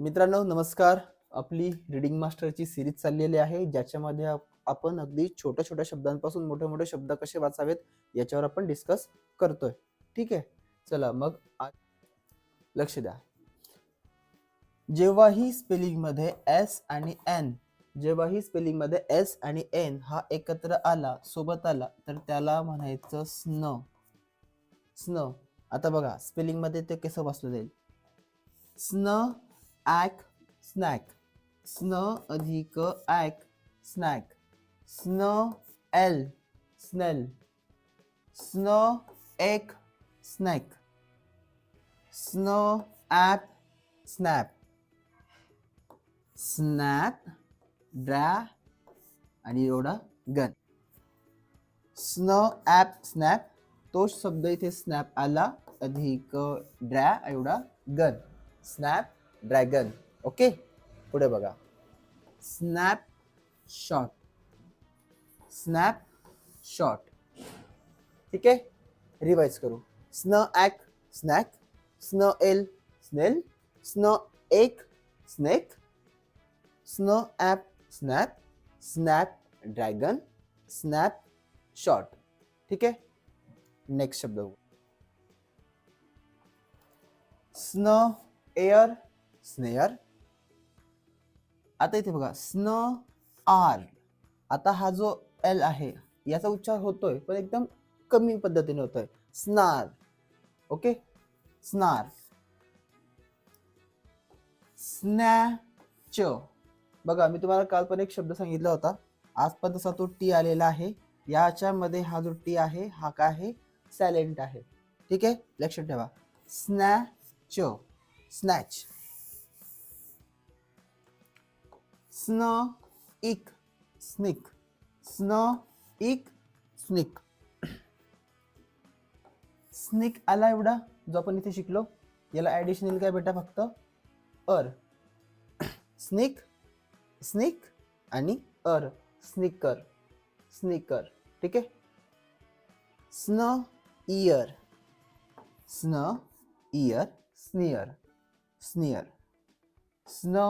मित्रांनो नमस्कार. आपली रिडिंग मास्टरची सिरीज चाललेली आहे ज्याच्यामध्ये आपण अगदी छोट्या छोट्या शब्दांपासून मोठे मोठे शब्द कसे वाचावेत याच्यावर आपण डिस्कस करतोय. ठीक आहे? चला मग लक्ष द्या. जेव्हाही स्पेलिंगमध्ये एस आणि एन जेव्हाही स्पेलिंगमध्ये एस आणि एन हा एकत्र आला सोबत आला तर त्याला म्हणायचं स्न. स्न. आता बघा स्पेलिंगमध्ये ते कसं वाचलं जाईल? स्न ॲक स्नॅक स्न अधिक ack snack sn L snail स्न एक स्नॅक स्न ॲप स्नॅप स्नॅप ड्रॅ आणि एवढा गन स्न ॲप स्नॅप तोच शब्द इथे स्नॅप आला. अधिक ड्रॅ एवढा गन स्नॅप ड्रॅगन, ओके? पुढे बघा. स्नॅप शॉट स्नॅप शॉट ठीक आहे? रिवाइज करू. Sn ack snack sn ail snail sn ack snake sn ap snap snapdragon snapshot ठीक आहे? नेक्स्ट शब्द स्न एअर स्नेअर आता इथे बघा स्न आर आता हा जो एल आहे याचा उच्चार होतोय पण एकदम कमी पद्धतीने होतोय. स्नार ओके स्नार स्नॅच बघा मी तुम्हाला काल पण एक शब्द सांगितला होता. आज पण तसा तो टी आलेला आहे. याच्यामध्ये हा जो टी आहे हा काय आहे? सायलेंट आहे. ठीक आहे? लक्षात ठेवा. Snatch snatch sn ik sneak sn ik sneak sneak आला एवढा जो आपण इथे शिकलो. याला ॲडिशनल काय बेटा फक्त? अर. स्निक स्निक आणि अर. स्निकर स्निकर ठीक आहे? Sn ear sn ear sneer sneer sn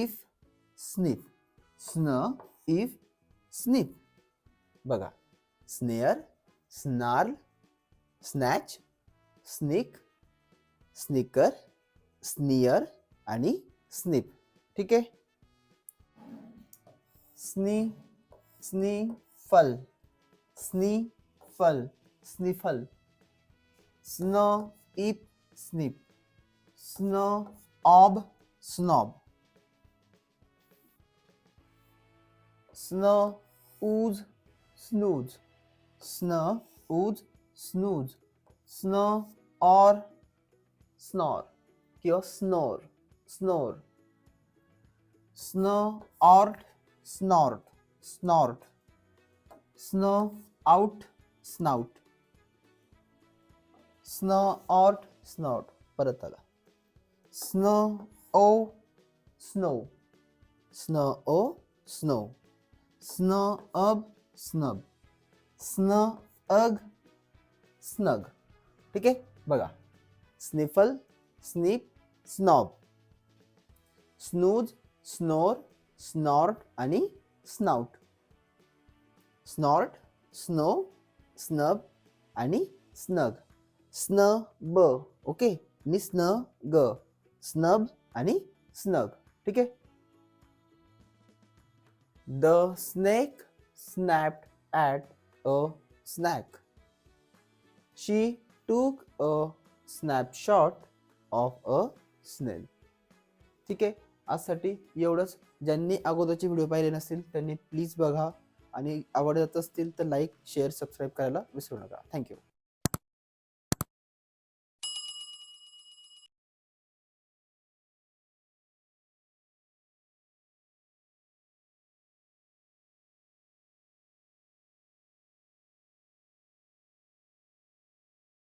if snip. Sn if snip. बघा. Snare, snarl, snatch, sneak, snicker, sneer आणि स्निप. ठीक आहे? स्नी sni fle sni fle sniffle. Sn ip snip. Sn ob snob. Sn ooze snooze sn ooze snooze sn or snore किंवा snore snore sn ort snort snort sn out snout sn ort snot परत आला स्न ओ snow स्न ओ snow स्न, अब, snub. स्न, अग, snug. ठीक आहे बघा। Sniffle, snip, snob. Snooze, snore, snort आणि स्नाउट। स्नॉर्ट, स्नो, स्नब आणि स्नग। Sn b okay? स्न ग स्नब आणि स्नग। ठीक आहे the snake snapped at a snack. She took a snapshot of a snail. ठीक आहे? आजसाठी एवढंच. ज्यांनी अगोदरचे व्हिडिओ पाहिले नसतील त्यांनी प्लीज बघा. आणि आवडत असतील तर लाईक शेअर सबस्क्राईब करायला विसरू नका. थँक्यू